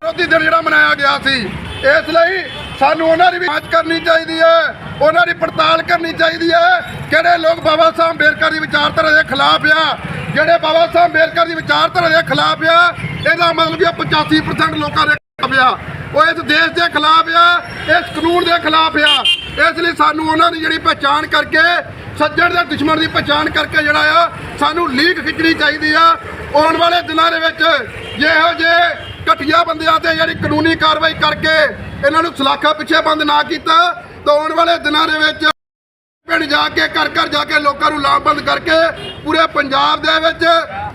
ਵਿਰੋਧੀ ਦਿਨ ਜਿਹੜਾ ਮਨਾਇਆ ਗਿਆ ਸੀ ਇਸ ਲਈ ਸਾਨੂੰ ਉਹਨਾਂ ਦੀ ਵੀ ਜਾਂਚ ਕਰਨੀ ਚਾਹੀਦੀ ਹੈ, ਉਹਨਾਂ ਦੀ ਪੜਤਾਲ ਕਰਨੀ ਚਾਹੀਦੀ ਹੈ। ਕਿਹੜੇ ਲੋਕ ਬਾਬਾ ਸਾਹਿਬ ਅੰਬੇਦਕਰ ਦੀ ਵਿਚਾਰਧਾਰਾ ਦੇ ਖਿਲਾਫ ਆ? ਜਿਹੜੇ ਬਾਬਾ ਸਾਹਿਬ ਅੰਬੇਦਕਰ ਦੀ ਵਿਚਾਰਧਾਰਾ ਦੇ ਖਿਲਾਫ ਆ, ਇਹਦਾ ਮਤਲਬ ਇਹ 85% ਲੋਕਾਂ ਦੇ ਖਿਲਾਫ ਆ। ਉਹ ਇਸ ਦੇਸ਼ ਦੇ ਖਿਲਾਫ ਆ, ਇਸ ਕਾਨੂੰਨ ਦੇ ਖਿਲਾਫ ਆ। ਇਸ ਲਈ ਸਾਨੂੰ ਉਹਨਾਂ ਦੀ ਜਿਹੜੀ ਪਹਿਚਾਣ ਕਰਕੇ, ਸੱਜਣ ਦੇ ਦੁਸ਼ਮਣ ਦੀ ਪਹਿਚਾਣ ਕਰਕੇ ਜਿਹੜਾ ਆ, ਸਾਨੂੰ ਲੀਕ ਖਿੱਚਣੀ ਚਾਹੀਦੀ ਆ। ਆਉਣ ਵਾਲੇ ਦਿਨਾਂ ਦੇ ਵਿੱਚ ਜਿਹੋ ਜਿਹੇ ਘਟੀਆ ਬੰਦਿਆਂ ਤੇ ਜਿਹੜੀ ਕਾਨੂੰਨੀ ਕਾਰਵਾਈ ਕਰਕੇ ਇਹਨਾਂ ਨੂੰ ਸਲਾਖਾਂ ਪਿੱਛੇ ਬੰਦ ਨਾ ਕੀਤਾ। ਤਾਂ ਆਉਣ ਵਾਲੇ ਦਿਨਾਂ ਦੇ ਵਿੱਚ ਪਿੰਡ ਜਾ ਕੇ, ਘਰ ਘਰ ਜਾ ਕੇ ਲੋਕਾਂ ਨੂੰ ਲਾਮਬੰਦ ਕਰਕੇ ਪੂਰੇ ਪੰਜਾਬ ਦੇ ਵਿੱਚ,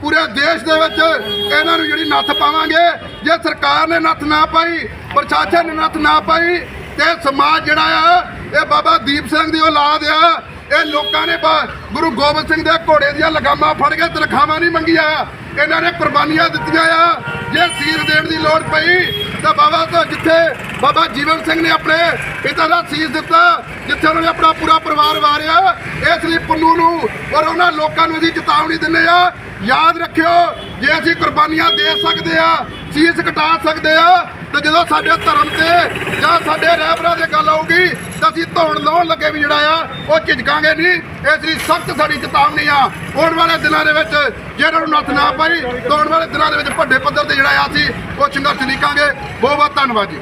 ਪੂਰੇ ਦੇਸ਼ ਦੇ ਵਿੱਚ ਇਹਨਾਂ ਨੂੰ ਜਿਹੜੀ ਨੱਥ ਪਾਵਾਂਗੇ। ਜੇ ਸਰਕਾਰ ਨੇ ਨੱਥ ਨਾ ਪਾਈ, ਪ੍ਰਸ਼ਾਸਨ ਨੇ ਨੱਥ ਨਾ ਪਾਈ, ਤੇ ਸਮਾਜ ਜਿਹੜਾ ਆ, ਇਹ ਬਾਬਾ ਦੀਪ ਸਿੰਘ ਦੀ ਔਲਾਦ ਆ, ਇਹ ਲੋਕਾਂ ਨੇ ਗੁਰੂ ਗੋਬਿੰਦ ਸਿੰਘ ਦੇ ਘੋੜੇ ਦੀਆਂ ਲਗਾਮਾਂ ਫੜ ਕੇ ਤਨਖਾਹਾਂ ਨਹੀਂ ਮੰਗੀਆਂ। ਇਹਨਾਂ ਨੇ ਕੁਰਬਾਨੀਆਂ ਦਿੱਤੀਆਂ ਆ। ਜੇ ਸੀਰ ਦੇਣ ਦੀ ਲੋੜ ਪਈ, ਤਾਂ ਬਾਬਾ ਤੋਂ ਜਿੱਥੇ ਬਾਬਾ ਜੀਵਨ ਸਿੰਘ ਨੇ ਆਪਣੇ ਪਿਤਾ ਦਾ ਸੀਸ ਦਿੱਤਾ, ਜਿੱਥੇ ਉਹਨਾਂ ਨੇ ਆਪਣਾ ਪੂਰਾ ਪਰਿਵਾਰ ਵਾਰਿਆ, ਇਸ ਲਈ ਪੁੰਨੂ ਨੂੰ ਔਰ ਉਹਨਾਂ ਲੋਕਾਂ ਨੂੰ ਅਸੀਂ ਚੇਤਾਵਨੀ ਦਿੰਦੇ ਆ। ਯਾਦ ਰੱਖਿਓ, ਜੇ ਅਸੀਂ ਕੁਰਬਾਨੀਆਂ ਦੇ ਸਕਦੇ ਆ ਸੀਸ ਕਟਾ ਸਕਦੇ ਆ, ਤੇ ਜਦੋਂ ਸਾਡੇ ਧਰਮ ਤੇ ਜਾਂ ਸਾਡੇ ਰਹਿਬਰਾਂ ਦੇ ਗੱਲ ਆਊਗੀ, ਤਾਂ ਅਸੀਂ ਧੌਣ ਲਾਉਣ ਲੱਗੇ ਵੀ ਜਿਹੜਾ ਆ, ਉਹ ਝਿਜਕਾਂਗੇ ਨਹੀਂ। ਇਸ ਲਈ ਸਖਤ ਸਾਡੀ ਚੇਤਾਵਨੀ ਆ। ਆਉਣ ਵਾਲੇ ਦਿਨਾਂ ਦੇ ਵਿੱਚ ਜੇ ਇਹਨਾਂ ਨੂੰ ਨੱਥ ਨਾ ਪਾਈ, ਤਾਂ ਆਉਣ ਵਾਲੇ ਦਿਨਾਂ ਦੇ ਵਿੱਚ ਵੱਡੇ ਪੱਧਰ ਤੇ ਜਿਹੜਾ ਆ, ਅਸੀਂ ਉਹ ਸੰਘਰਸ਼ ਲਿਖਾਂਗੇ ਬਹੁਤ ਬਹੁਤ ਧੰਨਵਾਦ ਜੀ।